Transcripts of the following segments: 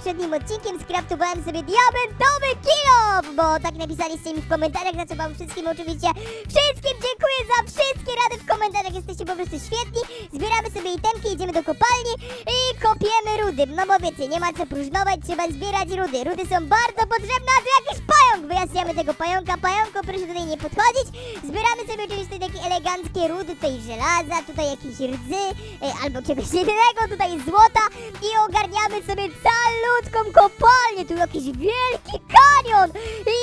poprzednim odcinkiem skraftowałem sobie diamentowy kilof, bo tak napisaliście mi w komentarzach, za co wam wszystkim oczywiście komentarzach, jesteście po prostu świetni. Zbieramy sobie itemki, idziemy do kopalni i kopiemy rudy. No bo wiecie, nie ma co próżnować, trzeba zbierać rudy. Rudy są bardzo potrzebne, a tu jakiś pająk! Wyjaśniamy tego pająka. Pająko, proszę tutaj nie podchodzić. Zbieramy sobie oczywiście takie eleganckie rudy, tutaj żelaza, tutaj jakieś rdzy, e, albo czegoś innego, tutaj złota i ogarniamy sobie calutką kopalnię. Tu jakiś wielki kanion!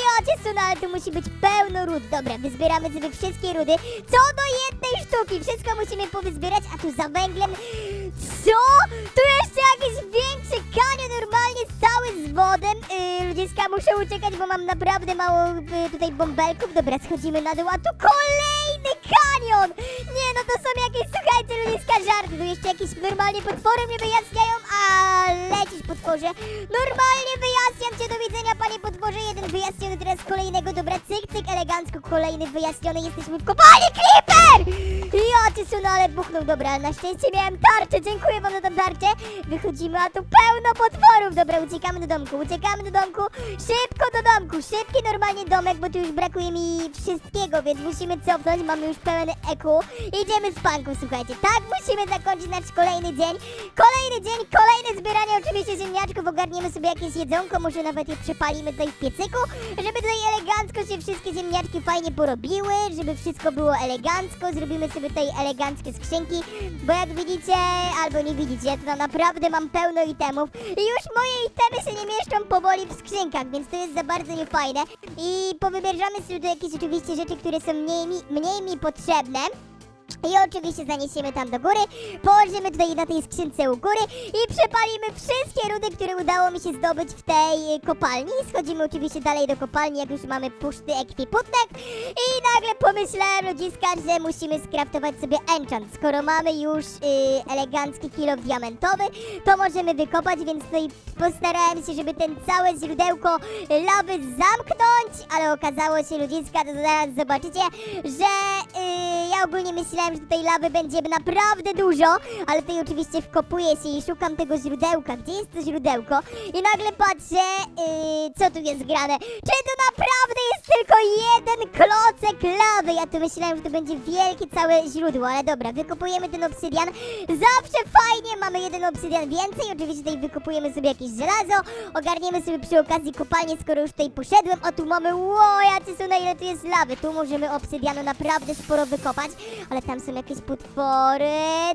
Ja cię sunę, ale tu musi być pełno rud. Dobra, wyzbieramy sobie wszystkie rudy. Co do jednej sztuki, wszystko musimy powyzbierać, a tu za węglem... Co? Tu jeszcze jakiś większy kanion, normalnie cały z wodem. Yy, ludziska, muszę uciekać, bo mam naprawdę mało y, tutaj bąbelków. Dobra, schodzimy na dół, a tu kolejny kanion! Nie, no to są jakieś, słuchajcie, ludziska, żarty. Tu jeszcze jakieś normalnie potwory mnie wyjaśniają, a lecisz potworze. Normalnie wyjaśniam cię, do widzenia, panie potworze. Jeden wyjaśniony, teraz kolejnego, dobra, cyk, cyk, elegancko, kolejny wyjaśniony. Jesteśmy w kopalni, Creeper! Ja cię sunę, ale buchnął, dobra, na szczęście miałem tarczę, dziękuję wam za tą tarczę. Wychodzimy, a tu pełno potworów. Dobra, uciekamy do domku, uciekamy do domku. Szybko do domku, szybki normalnie domek, bo tu już brakuje mi wszystkiego, więc musimy cofnąć, mamy już pełen eku. Idziemy z panką, słuchajcie, tak musimy zakończyć nasz kolejny dzień. Kolejny dzień, kolejne zbieranie oczywiście ziemniaczków, ogarniemy sobie jakieś jedzonko, może nawet je przepalimy tutaj w piecyku, żeby tutaj elegancko się wszystkie ziemniaczki fajnie porobiły, żeby wszystko było elegancko, zrobimy sobie tutaj eleganckie skrzynki, bo jak widzicie, albo nie widzicie, to naprawdę mam pełno itemów i już moje itemy się nie mieszczą powoli w skrzynkach, więc to jest za bardzo niefajne i powybierzamy sobie tu jakieś oczywiście rzeczy, które są mniej mi, mniej mi potrzebne. I oczywiście zaniesiemy tam do góry, położymy tutaj na tej skrzynce u góry i przepalimy wszystkie rudy, które udało mi się zdobyć w tej kopalni. Schodzimy oczywiście dalej do kopalni, jak już mamy puszty ekwipunek i nagle pomyślałem, ludziska, że musimy skraftować sobie enchant. Skoro mamy już y, elegancki kilo diamentowy, to możemy wykopać, więc tutaj postarałem się, żeby ten całe źródełko lawy zamknąć, ale okazało się, ludziska, to zaraz zobaczycie, że y, ja ogólnie myślałem, że tutaj lawy będzie naprawdę dużo, ale tutaj oczywiście wkopuję się i szukam tego źródełka. Gdzie jest to źródełko? I nagle patrzę, y, co tu jest grane. Czy to naprawdę jest tylko jeden klocek lawy? Ja tu myślałem, że to będzie wielkie całe źródło, ale dobra, wykopujemy ten obsydian. Zawsze fajnie, mamy jeden obsydian więcej. Oczywiście tutaj wykopujemy sobie jakieś żelazo, ogarniemy sobie przy okazji kopalnię, skoro już tutaj poszedłem. O, tu mamy, ło, jacy są, na ile tu jest lawy. Tu możemy obsydianu naprawdę sporo wykopać, ale tam są jakieś potwory.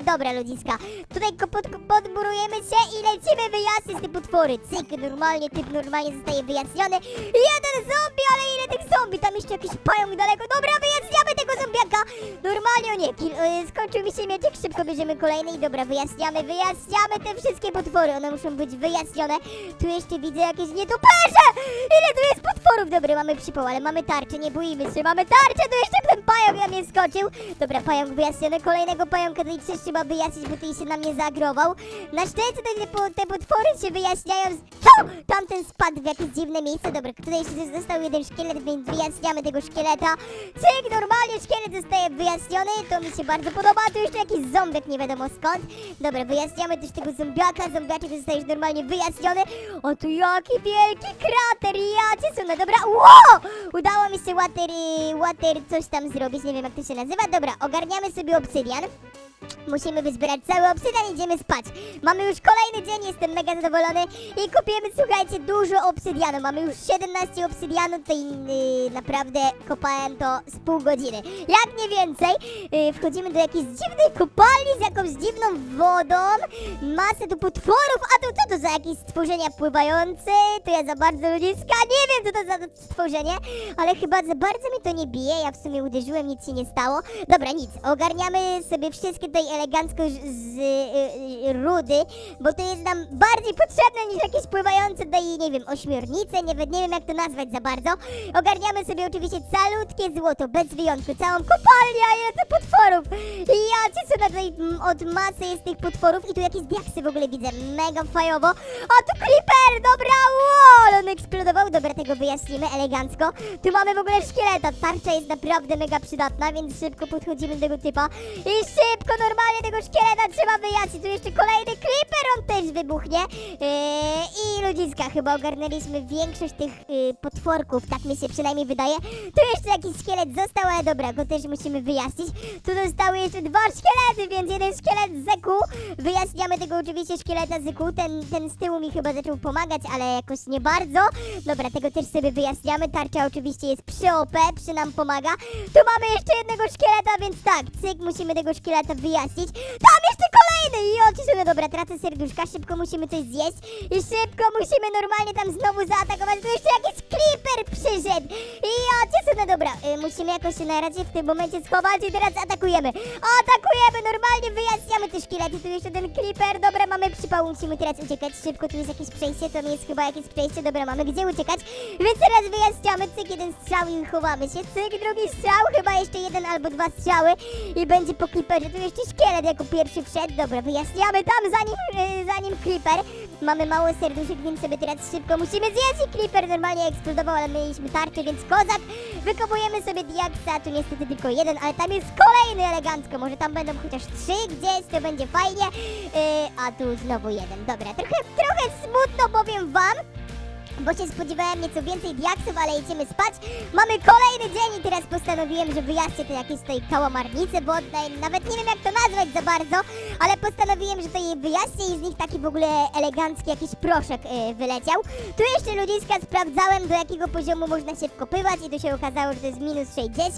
Dobra, ludziska, tutaj pod, podburujemy się i lecimy wyjaśnić te potwory. Cyk, normalnie, typ normalnie zostaje wyjaśniony. Jeden zombie, ale ile tych zombie? Tam jeszcze jakiś pająk daleko. Dobra, wyjaśniamy tego zombiaka. Normalnie, o nie, kil, y, skończył mi się mieczek, szybko bierzemy kolejny i dobra, wyjaśniamy, wyjaśniamy te wszystkie potwory. One muszą być wyjaśnione. Tu jeszcze widzę jakieś nietoperze. Ile tu jest potworów? Dobra, mamy przypał, ale mamy tarczę, nie boimy się. Mamy tarczę, tu jeszcze pająk na mnie skoczył. Dobra, pająk wyjaśniony. Kolejnego pająka tutaj też trzeba wyjaśnić, bo tutaj się na mnie zagrował. Na szczęście te, te, po- te potwory się wyjaśniają. Co? Tamten spadł w jakieś dziwne miejsce. Dobra, tutaj jeszcze został jeden szkielet, więc wyjaśniamy tego szkieleta. Cyk, normalnie szkielet zostaje wyjaśniony. To mi się bardzo podoba. Tu jeszcze jakiś ząbek, nie wiadomo skąd. Dobra, wyjaśniamy też tego zombiaka. Zombiaczek zostaje już normalnie wyjaśniony. O, tu jaki wielki krater. Ja cię sunę. Dobra, ło! Udało mi się water, water coś tam zrobić. Nie wiem, jak to się nazywa. Dobra, ogarniamy sobie obsydian. Musimy wyzbierać cały obsydian i idziemy spać. Mamy już kolejny dzień, jestem mega zadowolony i kupiemy, słuchajcie, dużo obsydianu. Mamy już 17 obsydianu, tutaj yy, naprawdę kopałem to z pół godziny. Jak nie więcej, yy, wchodzimy do jakiejś dziwnej kopalni z jakąś dziwną wodą, masę tu potworów, a tu co to za jakieś stworzenia pływające? To ja za bardzo ludziska, nie wiem co to za stworzenie, ale chyba za bardzo mi to nie bije, ja w sumie uderzyłem, nic się nie stało. Dobra, nic, ogarniamy sobie wszystkie tutaj elegancko z, z y, y, rudy, bo to jest nam bardziej potrzebne niż jakieś pływające tutaj, nie wiem, ośmiornice, nie, nie wiem jak to nazwać za bardzo. Ogarniamy sobie oczywiście calutkie złoto, bez wyjątku, całą kopalnię, to potworów. Ja ci co tutaj mm, od masy jest tych potworów i tu jakieś diaksy w ogóle widzę, mega fajowo. A tu creeper, dobra, wow, on eksplodował, dobra, tego wyjaśnimy elegancko. Tu mamy w ogóle szkieleta, tarcza jest naprawdę mega przydatna, więc szybko podchodzimy do tego typa i szybko normalnie tego szkieleta trzeba wyjaśnić. Tu jeszcze kolejny creeper, on też wybuchnie. Yy, I ludziska, chyba ogarnęliśmy większość tych yy, potworków, tak mi się przynajmniej wydaje. Tu jeszcze jakiś szkielet został, ale dobra, go też musimy wyjaśnić. Tu zostały jeszcze dwa szkielety, więc jeden szkielet Zeku. Wyjaśniamy tego oczywiście szkieleta Zeku. Ten, ten z tyłu mi chyba zaczął pomagać, ale jakoś nie bardzo. Dobra, tego też sobie wyjaśniamy. Tarcza oczywiście jest przy OP, przy nam pomaga. Tu mamy jeszcze jednego szkieleta, więc tak, cyk, musimy tego szkieleta wyjaśnić. Tam jeszcze kolejny! I odcisnę, dobra, tracę serduszka, szybko musimy coś zjeść. I szybko musimy normalnie tam znowu zaatakować. Tu jeszcze jakiś creeper przyszedł. I odcisnę, dobra, y, musimy jakoś się na razie w tym momencie schować i teraz atakujemy. Atakujemy, normalnie wyjaśniamy te szkielety. Tu jeszcze ten creeper, dobra, mamy przypał, musimy teraz uciekać szybko. Tu jest jakieś przejście, to jest chyba jakieś przejście, dobra, mamy gdzie uciekać. Więc teraz wyjaśniamy, cyk, jeden strzał i chowamy się, cyk, drugi strzał, chyba jeszcze jeden albo dwa strzały i będzie po creeperze. Tu jeszcze szkielet jako pierwszy wszedł, dobra, wyjaśniamy tam zanim, yy, zanim creeper. Mamy mało serduszek, więc sobie teraz szybko musimy zjeść i creeper normalnie eksplodował, ale mieliśmy tarczę, więc kozak. Wykopujemy sobie diaksa, tu niestety tylko jeden, ale tam jest kolejny elegancko, może tam będą chociaż trzy gdzieś, to będzie fajnie. Yy, a tu znowu jeden, dobra, trochę, trochę smutno powiem wam, bo się spodziewałem nieco więcej diaksów, ale idziemy spać. Mamy kolejny dzień i teraz postanowiłem, że wyjaśnię te jakieś tutaj kałamarnice wodne. Nawet nie wiem jak to nazwać za bardzo, ale postanowiłem, że to je wyjaśnię i z nich taki w ogóle elegancki jakiś proszek yy, wyleciał. Tu jeszcze ludziska sprawdzałem do jakiego poziomu można się wkopywać i tu się okazało, że to jest minus 60.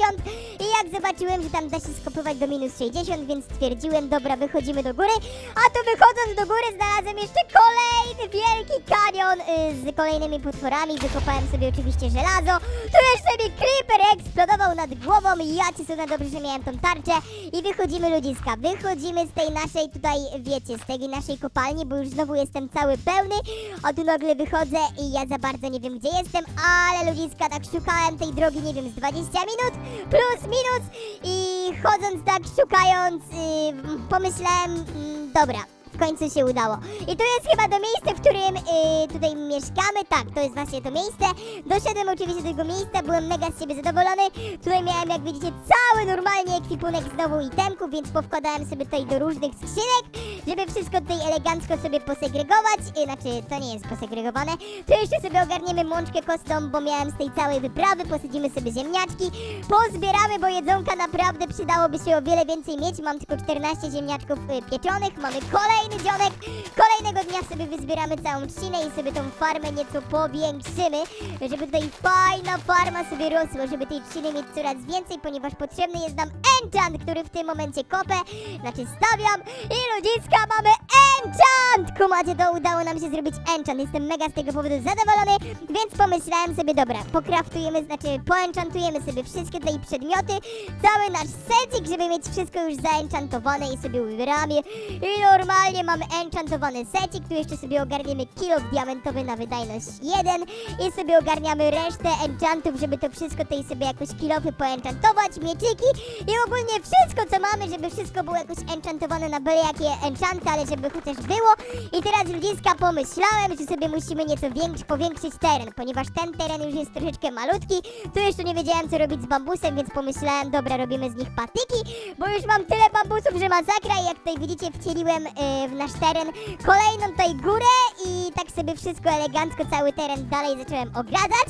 I jak zobaczyłem, że tam da się skopywać do minus 60, więc stwierdziłem, dobra, wychodzimy do góry. A tu wychodząc do góry znalazłem jeszcze kolejny wielki kanion yy, z potworami. Wykopałem sobie oczywiście żelazo. Tu jeszcze mi creeper eksplodował nad głową ja ci sobie dobrze, że miałem tą tarczę. I wychodzimy ludziska, wychodzimy z tej naszej tutaj, wiecie, z tej naszej kopalni, bo już znowu jestem cały pełny. A tu nagle wychodzę i ja za bardzo nie wiem gdzie jestem, ale ludziska, tak szukałem tej drogi, nie wiem, z 20 minut plus minus i chodząc tak, szukając, yy, pomyślałem, mm, dobra, w końcu się udało. I to jest chyba to miejsce, w którym yy, tutaj mieszkamy. Tak, to jest właśnie to miejsce. Doszedłem oczywiście do tego miejsca, byłem mega z siebie zadowolony. Tutaj miałem, jak widzicie, cały normalnie ekwipunek znowu itemków, więc powkładałem sobie tutaj do różnych skrzynek, żeby wszystko tutaj elegancko sobie posegregować. Yy, znaczy, to nie jest posegregowane. Tu jeszcze sobie ogarniemy mączkę kostą, bo miałem z tej całej wyprawy. Posadzimy sobie ziemniaczki. Pozbieramy, bo jedzonka naprawdę przydałoby się o wiele więcej mieć. Mam tylko 14 ziemniaczków yy, pieczonych. Mamy kolejny dzionek. Kolejnego dnia sobie wyzbieramy całą trzcinę i sobie tą farmę nieco powiększymy, żeby tutaj fajna farma sobie rosła, żeby tej trzciny mieć coraz więcej, ponieważ potrzebny jest nam enchant, który w tym momencie kopę, znaczy stawiam i ludziska mamy enchant! Kumacie, to udało nam się zrobić enchant, jestem mega z tego powodu zadowolony, więc pomyślałem sobie, dobra, pokraftujemy, znaczy poenchantujemy sobie wszystkie tutaj przedmioty, cały nasz secik, żeby mieć wszystko już zaenchantowane i sobie ubieramy i normalnie mamy enchantowany secik, tu jeszcze sobie ogarniemy kilo diamentowy na wydajność 1 i sobie ogarniamy resztę enchantów, żeby to wszystko tutaj sobie jakoś kilofy poenchantować, mieczyki i ogólnie wszystko co mamy, żeby wszystko było jakoś enchantowane na byle jakie enchanty, ale żeby chociaż było. I teraz ludziska pomyślałem, że sobie musimy nieco większy, powiększyć teren, ponieważ ten teren już jest troszeczkę malutki. Tu jeszcze nie wiedziałem co robić z bambusem, więc pomyślałem, dobra, robimy z nich patyki, bo już mam tyle bambusów, że masakra i jak tutaj widzicie wcieliłem e, w nasz teren kolejną tutaj górę i tak sobie wszystko elegancko, cały teren dalej zacząłem ogradzać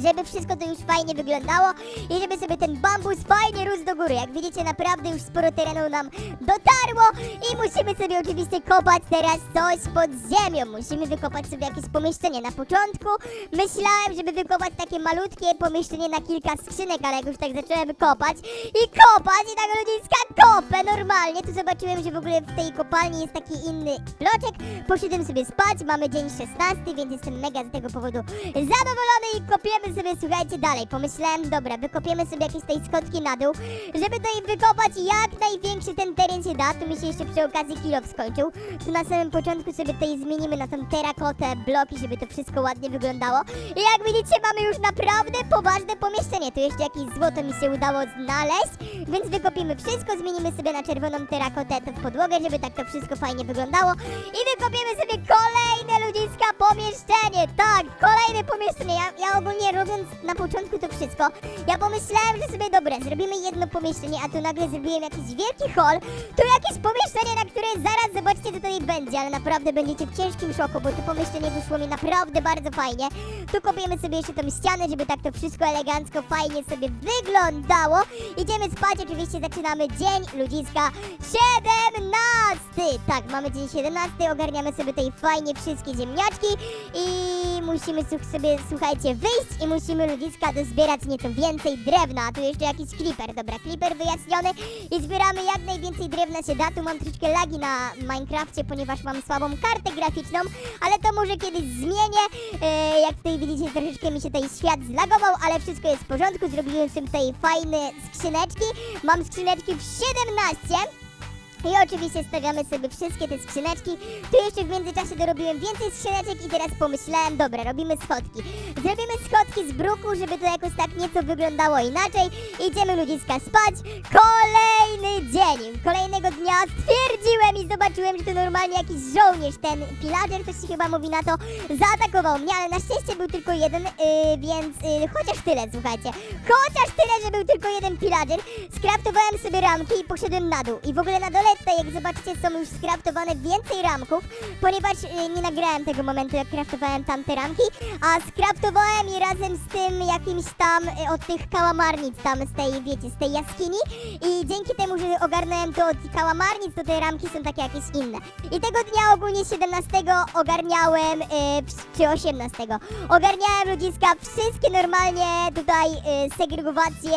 żeby wszystko to już fajnie wyglądało i żeby sobie ten bambus fajnie rósł do góry. Jak widzicie, naprawdę już sporo terenu nam dotarło i musimy sobie oczywiście kopać teraz coś pod ziemią. Musimy wykopać sobie jakieś pomieszczenie. Na początku myślałem, żeby wykopać takie malutkie pomieszczenie na kilka skrzynek, ale jak już tak zacząłem kopać i kopać i tak ludziska kopę normalnie, to zobaczyłem, że w ogóle w tej kopalni jest taki inny bloczek. Poszedłem sobie spać, mamy dzień 16, więc jestem mega z tego powodu zadowolony i kopiemy sobie, słuchajcie, dalej. Pomyślałem, dobra, wykopiemy sobie jakieś tej schodki na dół, żeby tutaj wykopać jak największy ten teren się da. Tu mi się jeszcze przy okazji kilof skończył. Tu na samym początku sobie tutaj zmienimy na tą terakotę bloki, żeby to wszystko ładnie wyglądało. I jak widzicie, mamy już naprawdę poważne pomieszczenie. Tu jeszcze jakieś złoto mi się udało znaleźć, więc wykopimy wszystko, zmienimy sobie na czerwoną terakotę w podłogę, żeby tak to wszystko fajnie wyglądało. I wykopiemy sobie kolejne ludziska pomieszczenie. Tak, kolejne pomieszczenie. Ja, ja ogólnie robiąc na początku to wszystko, ja pomyślałem, że sobie dobra, zrobimy jedno pomieszczenie, a tu nagle zrobiłem jakiś wielki hall, to jakieś pomieszczenie, na które zaraz zobaczcie co tutaj będzie, ale naprawdę będziecie w ciężkim szoku, bo to pomieszczenie wyszło mi naprawdę bardzo fajnie. Tu kopiemy sobie jeszcze tą ścianę, żeby tak to wszystko elegancko, fajnie sobie wyglądało. Idziemy spać, oczywiście zaczynamy dzień ludziska 17! Tak, mamy dzień 17, ogarniamy sobie tutaj fajnie wszystkie ziemniaczki i musimy sobie, słuchajcie, wyjść i musimy ludziska dozbierać nieco więcej drewna. A tu jeszcze jakiś creeper, dobra, creeper wyjaśniony i zbieramy jak najwięcej drewna się da. Tu mam troszeczkę lagi na Minecrafcie, ponieważ mam słabą kartę graficzną, ale to może kiedyś zmienię. E, jak tutaj widzicie, troszeczkę mi się tutaj świat zlagował, ale wszystko jest w porządku. Zrobiłem sobie tutaj fajne skrzyneczki. Mam skrzyneczki w 17. I oczywiście stawiamy sobie wszystkie te skrzyneczki. Tu jeszcze w międzyczasie dorobiłem więcej skrzyneczek i teraz pomyślałem, dobra, robimy schodki. Zrobimy schodki z bruku, żeby to jakoś tak nieco wyglądało inaczej. Idziemy ludziska spać. Kolejny dzień. Kolejnego dnia stwierdziłem i zobaczyłem, że to normalnie jakiś żołnierz, ten pillager, to się chyba mówi na to, zaatakował mnie, ale na szczęście był tylko jeden, yy, więc yy, chociaż tyle, słuchajcie. Chociaż tyle, że był tylko jeden pillager. Skraftowałem sobie ramki i poszedłem na dół. I w ogóle na dole tutaj, jak zobaczycie, są już skraftowane więcej ramków, ponieważ y, nie nagrałem tego momentu, jak kraftowałem tamte ramki, a skraftowałem je razem z tym jakimś tam y, od tych kałamarnic tam z tej, wiecie, z tej jaskini i dzięki temu, że ogarnąłem to od kałamarnic, to te ramki są takie jakieś inne. I tego dnia ogólnie 17 ogarniałem, y, w- czy 18, ogarniałem ludziska wszystkie normalnie tutaj y, segregowacje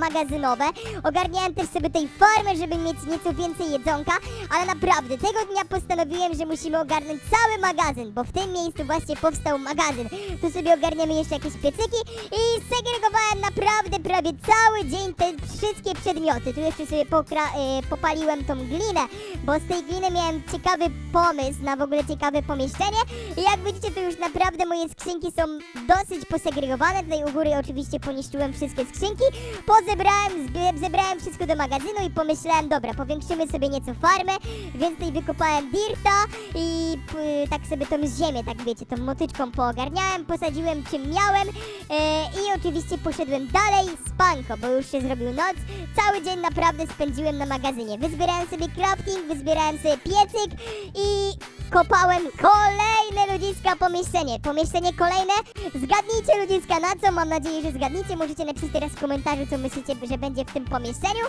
magazynowe. Ogarniałem też sobie tej farmę, żeby mieć nieco więcej jedzonka, ale naprawdę tego dnia postanowiłem, że musimy ogarnąć cały magazyn, bo w tym miejscu właśnie powstał magazyn. Tu sobie ogarniamy jeszcze jakieś piecyki i segregowałem naprawdę prawie cały dzień te wszystkie przedmioty. Tu jeszcze sobie pokra- y, popaliłem tą glinę, bo z tej gliny miałem ciekawy pomysł na w ogóle ciekawe pomieszczenie i jak widzicie to już naprawdę moje skrzynki są dosyć posegregowane. Tutaj u góry oczywiście poniszczyłem wszystkie skrzynki, pozebrałem, zebrałem wszystko do magazynu i pomyślałem, dobra, powiększymy sobie nieco farmę, więc tutaj wykopałem dirta i p- tak sobie tą ziemię, tak wiecie, tą motyczką poogarniałem, posadziłem czym miałem e, i oczywiście poszedłem dalej spanko, bo już się zrobił noc. Cały dzień naprawdę spędziłem na magazynie. Wyzbierałem sobie crafting, wyzbierałem sobie piecyk i kopałem kolejne ludziska pomieszczenie. Pomieszczenie kolejne. Zgadnijcie ludziska na co, mam nadzieję, że zgadnijcie. Możecie napisać teraz w komentarzu, co myślicie, że będzie w tym pomieszczeniu.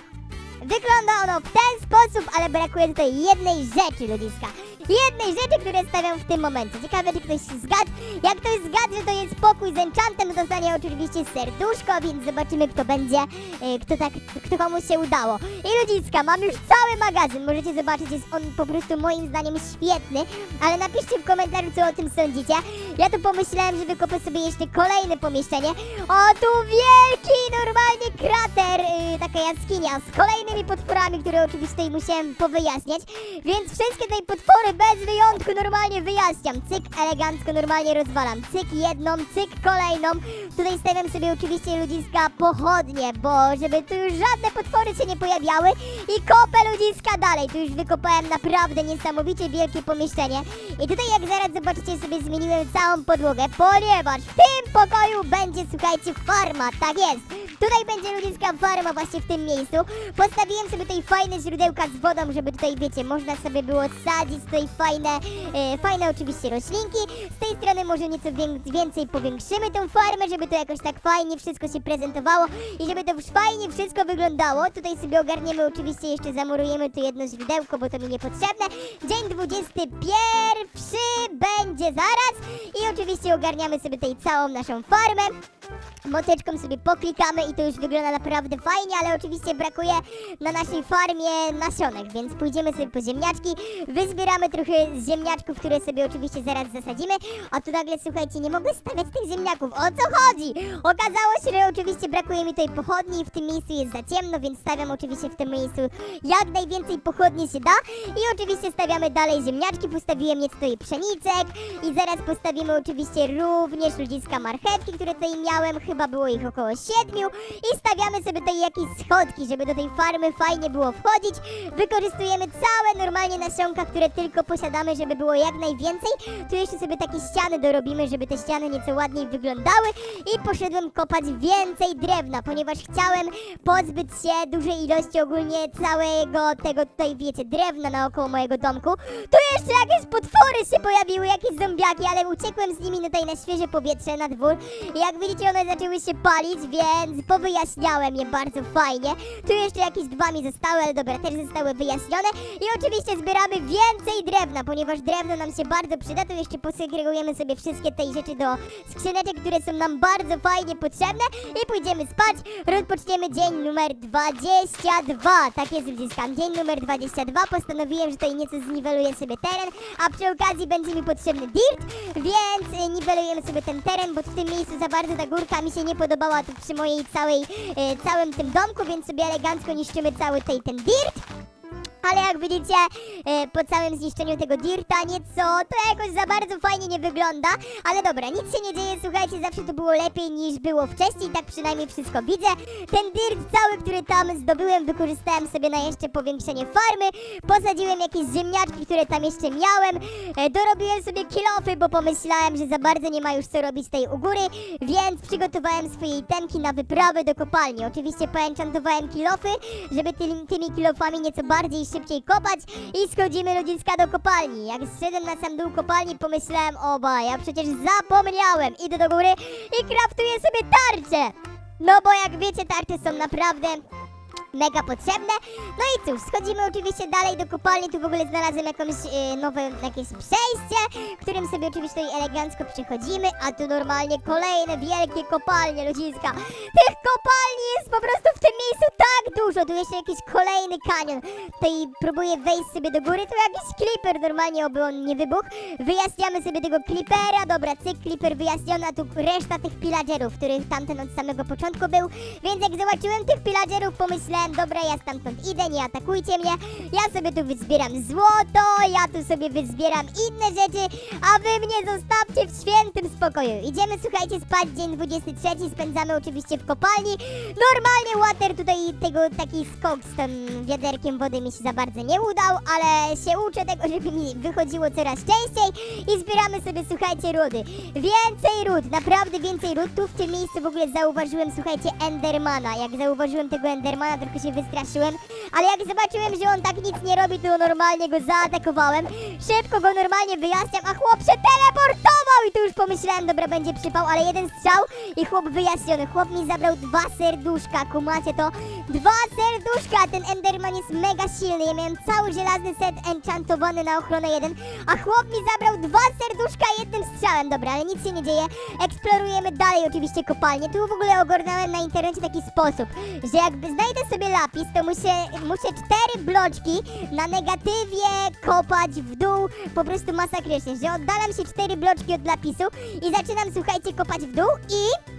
Wygląda ono w ten sposób, ale brakuje tutaj jednej rzeczy, ludziska. Jednej rzeczy, które stawiam w tym momencie. Ciekawe, czy ktoś zgadł. Jak ktoś zgadł, że to jest pokój z enchantem, to dostanie oczywiście serduszko, więc zobaczymy, kto będzie, e, kto tak, kto komuś się udało. I ludziska, mam już cały magazyn. Możecie zobaczyć, jest on po prostu moim zdaniem świetny, ale napiszcie w komentarzu, co o tym sądzicie. Ja tu pomyślałem, że wykopię sobie jeszcze kolejne pomieszczenie. O, tu wielki, normalnie krater, yy, taka jaskinia z kolejnymi potworami, które oczywiście tutaj musiałem powyjaśniać. Więc wszystkie tej potwory bez wyjątku normalnie wyjaśniam. Cyk, elegancko normalnie rozwalam. Cyk jedną, cyk kolejną. Tutaj stawiam sobie oczywiście ludziska pochodnie, bo żeby tu już żadne potwory się nie pojawiały. I kopę ludziska dalej. Tu już wykopałem naprawdę niesamowicie wielkie pomieszczenie. I tutaj jak zaraz zobaczycie sobie zmieniłem całą podłogę, ponieważ w tym pokoju będzie, słuchajcie, farma. Tak jest. Tutaj będzie ludziska farma właśnie w tym miejscu. Postawiłem sobie tutaj fajne źródełka z wodą, żeby tutaj, wiecie, można sobie było sadzić tutaj fajne, e, fajne oczywiście roślinki. Z tej strony może nieco wię- więcej powiększymy tą farmę, żeby to jakoś tak fajnie wszystko się prezentowało i żeby to fajnie wszystko wyglądało. Tutaj sobie ogarniemy oczywiście jeszcze zamurujemy tu jedno źródełko, bo to mi niepotrzebne. Dzień 21 będzie zaraz i oczywiście ogarniamy sobie tutaj całą naszą farmę. Motyczką sobie poklikamy i to już wygląda naprawdę fajnie, ale oczywiście brakuje na naszej farmie nasionek, więc pójdziemy sobie po ziemniaczki, wyzbieramy trochę ziemniaczków, które sobie oczywiście zaraz zasadzimy, a tu nagle, słuchajcie, nie mogę stawiać tych ziemniaków, o co chodzi? Okazało się, że oczywiście brakuje mi tutaj pochodni. I w tym miejscu jest za ciemno, więc stawiam oczywiście w tym miejscu jak najwięcej pochodni się da. I oczywiście stawiamy dalej ziemniaczki, postawiłem nieco tutaj pszenicek i zaraz postawimy oczywiście również ludziska marchewki, które tutaj miałem, chyba było ich około siedmiu, i stawiamy sobie tutaj jakieś schodki, żeby do tej farmy fajnie było wchodzić. Wykorzystujemy całe normalnie nasionka, które tylko posiadamy, żeby było jak najwięcej. Tu jeszcze sobie takie ściany dorobimy, żeby te ściany nieco ładniej wyglądały i poszedłem kopać więcej drewna, ponieważ chciałem pozbyć się dużej ilości ogólnie całego tego tutaj, wiecie, drewna naokoło mojego domku. Tu jeszcze jakieś potwory się pojawiły, jakieś zombiaki, ale uciekłem z nimi tutaj na świeże powietrze, na dwór. Jak widzicie, one zaczęły się palić, więc powyjaśniałem je bardzo fajnie. Tu jeszcze jakieś dwa mi zostały, ale dobra, też zostały wyjaśnione. I oczywiście zbieramy więcej drewna, ponieważ drewno nam się bardzo przyda. Tu jeszcze posegregujemy sobie wszystkie te rzeczy do skrzyneczek, które są nam bardzo fajnie potrzebne. I pójdziemy spać. Rozpoczniemy dzień numer 22. Tak jest, ludziska. Dzień numer 22. Postanowiłem, że tutaj nieco zniweluję sobie teren, a przy okazji będzie mi potrzebny dirt, więc niwelujemy sobie ten teren, bo w tym miejscu za bardzo ta górka mi się nie podobała tu przy mojej całej, y, całym tym domku, więc sobie elegancko niszczymy cały tej ten dirt. Ale jak widzicie, e, po całym zniszczeniu tego dirta nieco, to jakoś za bardzo fajnie nie wygląda. Ale dobra, nic się nie dzieje, słuchajcie, zawsze to było lepiej niż było wcześniej, tak przynajmniej wszystko widzę. Ten dirt cały, który tam zdobyłem, wykorzystałem sobie na jeszcze powiększenie farmy. Posadziłem jakieś ziemniaczki, które tam jeszcze miałem. E, dorobiłem sobie kilofy, bo pomyślałem, że za bardzo nie ma już co robić tej u góry, więc przygotowałem swoje itemki na wyprawę do kopalni. Oczywiście poenchantowałem kilofy, żeby tymi, tymi kilofami nieco bardziej szybciej kopać i schodzimy ludziska do kopalni. Jak zszedłem na sam dół kopalni, pomyślałem, oba, ja przecież zapomniałem. Idę do góry i kraftuję sobie tarczę. No bo jak wiecie, tarcze są naprawdę mega potrzebne. No i cóż, schodzimy oczywiście dalej do kopalni. Tu w ogóle znalazłem jakąś e, nowe jakieś przejście, którym sobie oczywiście tutaj elegancko przechodzimy, a tu normalnie kolejne wielkie kopalnie, ludziska. Tych kopalni jest po prostu w tym miejscu tak dużo. Tu jeszcze jakiś kolejny kanion. Tutaj próbuję wejść sobie do góry. Tu jakiś clipper normalnie, oby on nie wybuchł. Wyjaśniamy sobie tego clippera. Dobra, cyk, clipper wyjaśniony, a tu reszta tych pillagerów, których tamten od samego początku był. Więc jak zobaczyłem tych pillagerów, pomyślałem, dobra, ja stamtąd idę, nie atakujcie mnie. Ja sobie tu wyzbieram złoto, ja tu sobie wyzbieram inne rzeczy, a wy mnie zostawcie w świętym spokoju. Idziemy, słuchajcie, spać dzień 23, spędzamy oczywiście w kopalni. Normalnie water tutaj tego taki skok z tym wiaderkiem wody mi się za bardzo nie udał, ale się uczę tego, żeby mi wychodziło coraz częściej i zbieramy sobie, słuchajcie, rudy. Więcej rud, naprawdę więcej rud. Tu w tym miejscu w ogóle zauważyłem, słuchajcie, Endermana. Jak zauważyłem tego Endermana, trochę się wystraszyłem, ale jak zobaczyłem, że on tak nic nie robi, to normalnie go zaatakowałem. Szybko go normalnie wyjaśniam, a chłop się teleportował i tu już pomyślałem, dobra, będzie przypał, ale jeden strzał i chłop wyjaśniony. Chłop mi zabrał dwa serduszka, kumacie to? Dwa serduszka, ten Enderman jest mega silny. Ja miałem cały żelazny set enchantowany na ochronę jeden, a chłop mi zabrał dwa serduszka jednym strzałem. Dobra, ale nic się nie dzieje. Eksplorujemy dalej oczywiście kopalnię. Tu w ogóle ogarnąłem na internecie taki sposób, że jakby znajdę sobie lapis, to muszę, muszę cztery bloczki na negatywie kopać w dół po prostu masakrycznie, że oddalam się cztery bloczki od lapisu i zaczynam, słuchajcie, kopać w dół i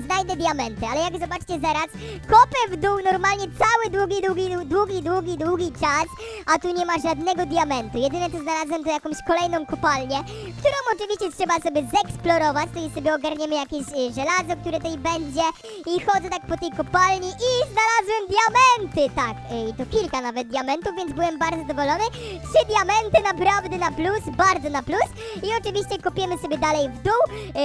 znajdę diamenty, ale jak zobaczcie zaraz, kopę w dół normalnie cały długi, długi, długi, długi, długi czas, a tu nie ma żadnego diamentu. Jedyne co znalazłem to jakąś kolejną kopalnię, którą oczywiście trzeba sobie zeksplorować, tutaj sobie ogarniemy jakieś y, żelazo, które tutaj będzie i chodzę tak po tej kopalni i znalazłem diamenty, tak, y, i to kilka nawet diamentów, więc byłem bardzo zadowolony. Trzy diamenty naprawdę na plus, bardzo na plus i oczywiście kopiemy sobie dalej w dół,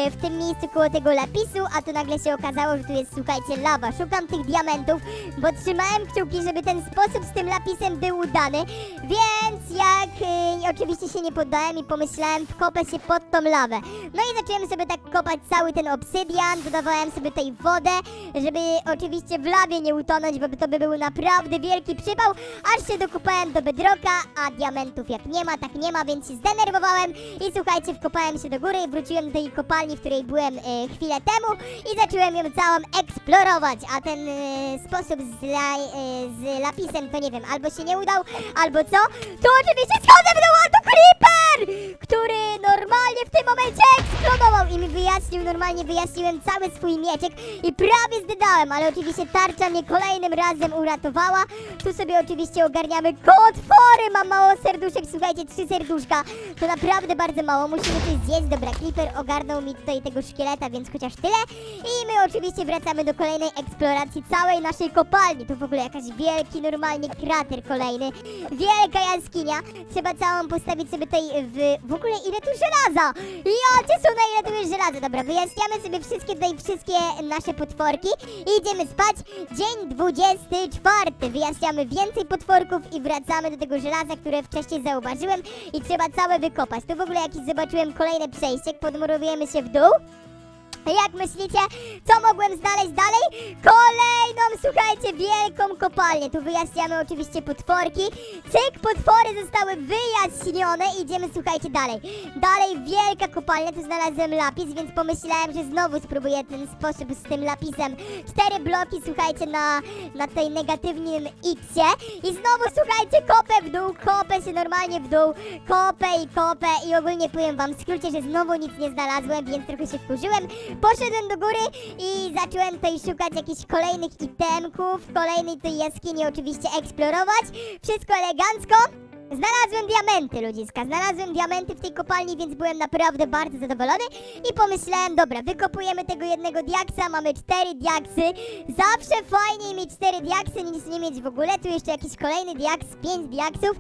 y, w tym miejscu koło tego lapisu, a tu nagle się okazało, że tu jest, słuchajcie, lawa. Szukam tych diamentów, bo trzymałem kciuki, żeby ten sposób z tym lapisem był udany, więc jak y, oczywiście się nie poddałem i pomyślałem, wkopę się pod tą lawę. No i zacząłem sobie tak kopać cały ten obsydian, dodawałem sobie tej wodę, żeby oczywiście w lawie nie utonąć, bo to by był naprawdę wielki przypał, aż się dokopałem do bedroka, a diamentów jak nie ma, tak nie ma, więc się zdenerwowałem i słuchajcie, wkopałem się do góry i wróciłem do tej kopalni, w której byłem y, chwilę temu i zacząłem ją całą eksplorować, a ten y, sposób z, la, y, z lapisem to nie wiem, albo się nie udał, albo co? To oczywiście schodzę w dół, a Creeper, który normalnie w tym momencie eksplodował i mi wyjaśnił, normalnie wyjaśniłem cały swój mieczek i prawie zdydałem, ale oczywiście tarcza mnie kolejnym razem uratowała. Tu sobie oczywiście ogarniamy kotwory, mam mało serduszek, słuchajcie, trzy serduszka, to naprawdę bardzo mało, musimy coś zjeść, dobra, Creeper ogarnął mi tutaj tego szkieleta, więc chociaż tyle. I my oczywiście wracamy do kolejnej eksploracji całej naszej kopalni, tu w ogóle jakaś wielki, normalnie krater kolejny, wielka jaskinia, trzeba całą postawić sobie tutaj w, w ogóle ile tu żelaza, ja cię sunę, ile tu jest żelaza, dobra, wyjaśniamy sobie wszystkie tutaj, wszystkie nasze potworki. I idziemy spać, dzień 24, wyjaśniamy więcej potworków i wracamy do tego żelaza, które wcześniej zauważyłem i trzeba całe wykopać, tu w ogóle jakieś zobaczyłem kolejne przejście, podmurowujemy się w dół, jak myślicie, co mogłem znaleźć dalej? Kolejną, słuchajcie, wielką kopalnię. Tu wyjaśniamy oczywiście potworki. Cyk, potwory zostały wyjaśnione. Idziemy, słuchajcie, dalej. Dalej wielka kopalnia. Tu znalazłem lapis, więc pomyślałem, że znowu spróbuję ten sposób z tym lapisem. Cztery bloki, słuchajcie, na, na tej negatywnym x-ie. I znowu, słuchajcie, kopę w dół, kopę się normalnie w dół, kopę i kopę i ogólnie powiem wam w skrócie, że znowu nic nie znalazłem, więc trochę się wkurzyłem. Poszedłem do góry i zacząłem tutaj szukać jakichś kolejnych itemków, kolejnej tej jaskini oczywiście eksplorować. Wszystko elegancko. Znalazłem diamenty, ludziska. Znalazłem diamenty w tej kopalni, więc byłem naprawdę bardzo zadowolony. I pomyślałem, dobra, wykopujemy tego jednego diaksa, mamy cztery diaksy. Zawsze fajniej mieć cztery diaksy niż nie mieć w ogóle. Tu jeszcze jakiś kolejny diaks, pięć diaksów.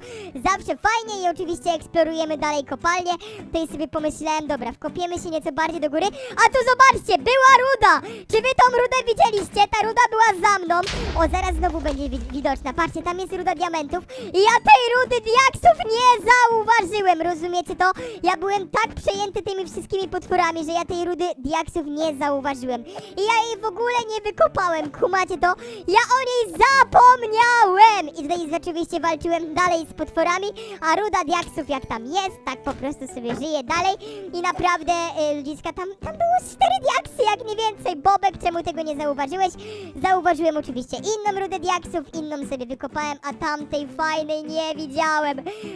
Zawsze fajniej i oczywiście eksplorujemy dalej kopalnię. Tutaj sobie pomyślałem, dobra, wkopiemy się nieco bardziej do góry. A tu zobaczcie, była ruda! Czy wy tą rudę widzieliście? Ta ruda była za mną. O, zaraz znowu będzie wi- widoczna. Patrzcie, tam jest ruda diamentów. I ja tej rudy diaksów nie zauważyłem, rozumiecie to? Ja byłem tak przejęty tymi wszystkimi potworami, że ja tej rudy diaksów nie zauważyłem. I ja jej w ogóle nie wykopałem, kumacie to? Ja o niej zapomniałem! I tutaj oczywiście walczyłem dalej z potworami, a ruda diaksów jak tam jest, tak po prostu sobie żyje dalej. I naprawdę, y, ludziska, tam, tam było cztery diaksy, jak nie więcej. Bobek, czemu tego nie zauważyłeś? Zauważyłem oczywiście inną rudę diaksów, inną sobie wykopałem, a tamtej fajnej nie widziałem.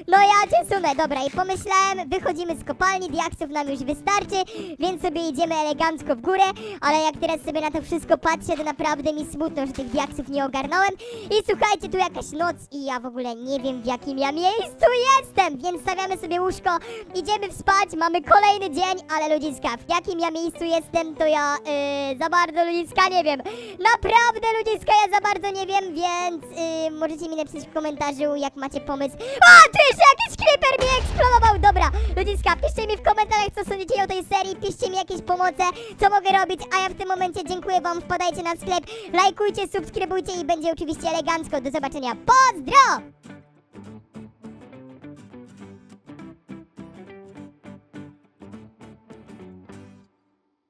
No ja cię sunę, dobra, i pomyślałem, wychodzimy z kopalni, diaksów nam już wystarczy, więc sobie idziemy elegancko w górę, ale jak teraz sobie na to wszystko patrzę, to naprawdę mi smutno, że tych diaksów nie ogarnąłem. I słuchajcie, tu jakaś noc i ja w ogóle nie wiem w jakim ja miejscu jestem, więc stawiamy sobie łóżko, idziemy spać, mamy kolejny dzień, ale ludziska, w jakim ja miejscu jestem, to ja yy, za bardzo ludziska nie wiem. Naprawdę ludziska, ja za bardzo nie wiem, więc yy, możecie mi napisać w komentarzu, jak macie pomysł. Jeszcze jakiś creeper mi eksplodował! Dobra, ludziska, piszcie mi w komentarzach, co sądzicie o tej serii, piszcie mi jakieś pomoce, co mogę robić, a ja w tym momencie dziękuję wam, wpadajcie na sklep, lajkujcie, subskrybujcie i będzie oczywiście elegancko. Do zobaczenia, pozdro!